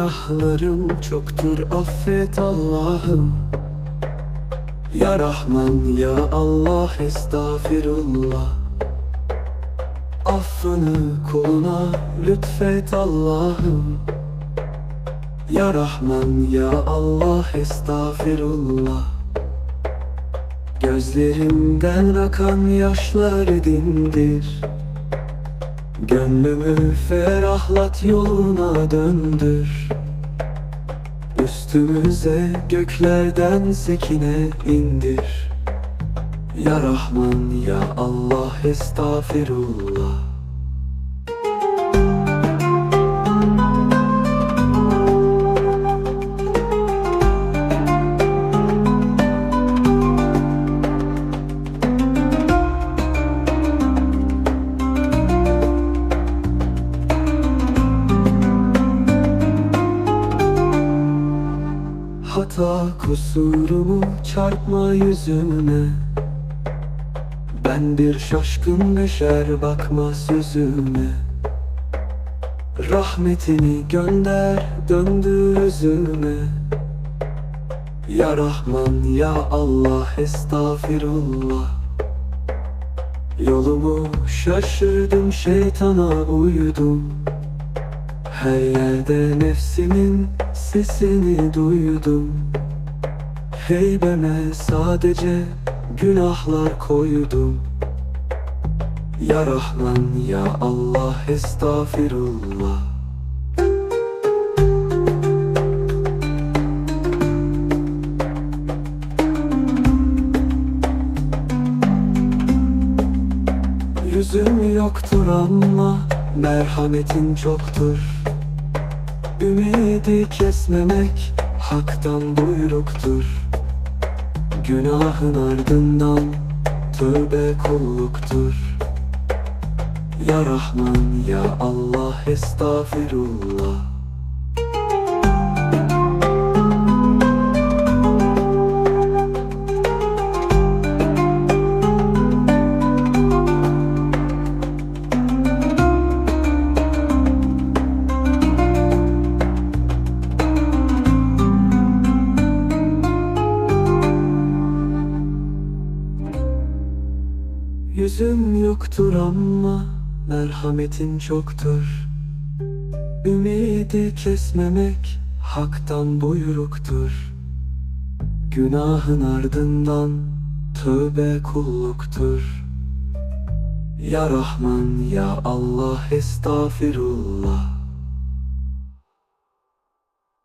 günahlarım çoktur affet Allah'ım. Ya Rahman ya Allah estağfirullah. Affını kuluna lütfet Allah'ım. Ya Rahman ya Allah estağfirullah. Gözlerimden akan yaşları dindir Gönlümü ferahlat yoluna döndür. Üstümüze göklerden sekine indir. Ya Rahman ya Allah estağfirullah Hata kusurumu çarpma yüzüme Ben bir şaşkın beşer bakma sözüme. Rahmetini gönder döndür özüme Ya Rahman ya Allah estağfirullah. Yolumu şaşırdım şeytana uydum. Her yerde nefsimin sesini duydum. Heybeme sadece günahlar koydum. Ya Rahman ya Allah estağfirullah. Yüzüm yoktur ama merhametin çoktur Ümidi kesmemek haktan buyruktur. Günahın ardından tövbe kulluktur. Ya Rahman ya Allah estağfirullah Yüzüm yoktur ama merhametin çoktur. Ümidi kesmemek haktan buyruktur. Günahın ardından tövbe kulluktur. Ya Rahman ya Allah estağfirullah